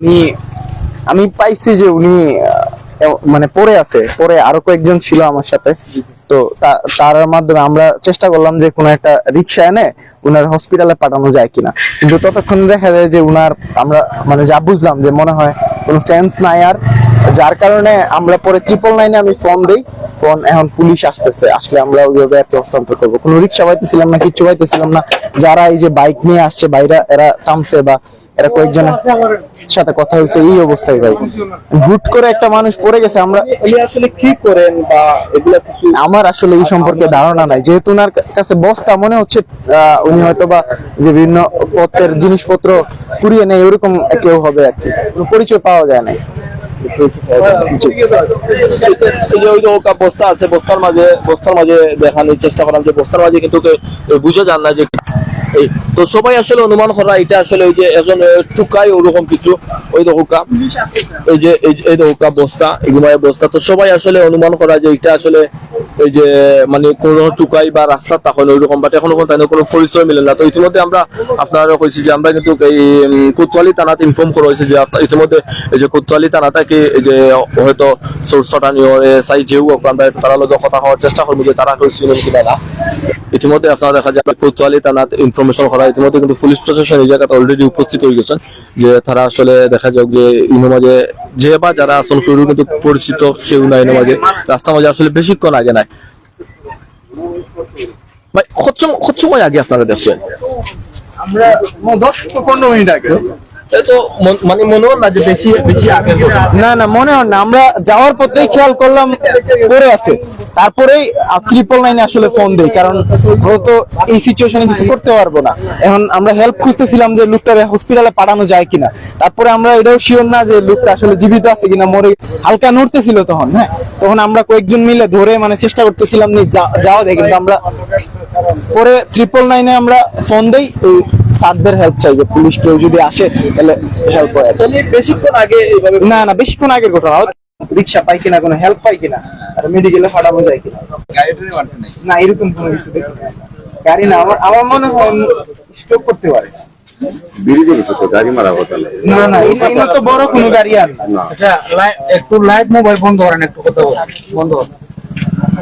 আমি আমি পাইছি যে উনি মানে পড়ে আছে পরে আরও কয়েকজন ছিল আমার সাথে। তো তার মাধ্যমে আমরা চেষ্টা করলাম যে কোনো একটা রিক্সা এনে উনার হসপিটালে পাঠানো যায় কিনা। কিন্তু ততক্ষণ দেখা যায় যে উনার, আমরা মানে যা বুঝলাম যে মনে হয় কোনো সেন্স নাই আর। যার কারণে আমরা পরে ট্রিপল নাইনে আমি ফোন দিই। ফোন এখন পুলিশ আসতেছে, আসলে আমরা ওইভাবে একটা হস্তান্তর করব। কোনো রিক্সা পাইতেছিলাম না, কিচ্ছু পাইতেছিলাম না। যারা এই যে বাইক নিয়ে আসছে বাইরে এরা থামছে বা এরা কয়েকজনের সাথে কথা হয়েছে এই অবস্থায় ভাই। হুট করে একটা মানুষ পড়ে গেছে আমরা আসলে কি করেন বা এগুলা কিছু আমার আসলে এই সম্পর্কে ধারণা নাই। যেহেতু ওনার কাছে বস্তা মনে হচ্ছে উনি হয়তো বা যে বিভিন্ন পত্রের জিনিসপত্র কুড়িয়ে নেয় ওরকম কেউ হবে আর কি। পরিচয় পাওয়া যায় না বস্তা আছে বস্তার মাঝে বস্তার মাঝে দেখানোর চেষ্টা করলাম যে বস্তার মাঝে কিন্তু বুঝে যান না যে এই তো সবাই আসলে অনুমান করা এটা আসলে ওই যে একজন টুকাই ওরকম কিছু ওই দোকা এই যে এই দোকা বস্তা এগুলো বস্তা। তো সবাই আসলে অনুমান করা যে এটা আসলে এই যে মানে কোন টুকাই বা রাস্তা তখন ওইরকম বাট এখনও কোনো কোনো পরিচয় মিলে না। তো ইতিমধ্যে আমরা আপনারা কইছি যে, আমরা কিন্তু এই কোতোয়ালি থানাতে ইনফর্ম করা হয়েছে যে ইতিমধ্যে এই যে কোতোয়ালি থানাটা কি এই যে, হয়তো সোর্সটা নিয়ে চাই যেও আমরা তারা লোক কথা হওয়ার চেষ্টা করব যে তারা কেউ কিনা না ইতিমধ্যে আপনারা দেখা যায় কোতোয়ালি থানাত ইনফরমেশন করা ইতিমধ্যে কিন্তু পুলিশ প্রশাসন এই জায়গাতে অলরেডি উপস্থিত হয়ে গেছেন যে তারা আসলে দেখা যাক যে ইনো মাঝে যে বা যারা আসল শুরু কিন্তু পরিচিত সেও নাই ইনো মাঝে রাস্তা মাঝে আসলে বেশিক্ষণ আগে নাই ভাই কত সম- কত সময় আগে আপনারা দেখছেন? আমরা দশ পনেরো মিনিট আগে মানে হসপিটালে পাঠানো যায় কিনা। তারপরে আমরা এটাও শিওর না যে লোকটা আসলে জীবিত আছে কিনা, মরে হালকা নড়তেছিল তখন হ্যাঁ? তখন আমরা কয়েকজন মিলে ধরে মানে চেষ্টা করতেছিলাম যাওয়া যায়, কিন্তু আমরা পরে ট্রিপল নাইনে আমরা ফোন দেই স্যারদের হেল্প চাই যে পুলিশ কেউ যদি আসে তাহলে হেল্প হয়। বেশিক্ষণ আগে না না বেশিক্ষণ আগের ঘটনা। রিক্সা পাই কিনা কোনো হেল্প পাই কিনা আর মেডিকেলে পাঠাবো যায় কিনা। না এরকম কোনো কিছু দেখি গাড়ি না আমার আমার মনে হয় স্টপ করতে পারে। আচ্ছা একটু লাইভ মোবাইল বন্ধ করেন একটু কথা বন্ধ করেন।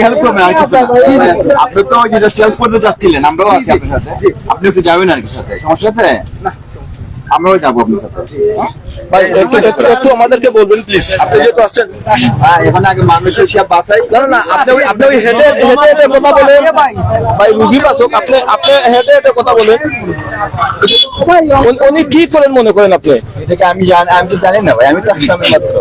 হেল্প করবেন আর কিছু আপনি তো ওই হেল্প করতে যাচ্ছিলেন আমরাও আছি আপনার সাথে। আপনি একটু যাবেন আর কি সাথে। সমস্যা আছে? আমরাও যাব আপনার সাথে। ভাই একটু একটু একটু আমাদেরকে বলবেন প্লিজ আপনি যেহেতু আসছেন হ্যাঁ এখানে আগে মানুষের সব বাঁচাই না না, না আপনি ওই- আপনি ওই হেঁটে হেঁটে হেঁটে কথা বলেন। ভাই। রুগী আপনি আপনি হেঁটে হেঁটে কথা বলেন। উনি- কি করেন মনে করেন আপনি? এটাকে আমি জানি আমি তো জানি না ভাই আমি তো আসামি মাত্র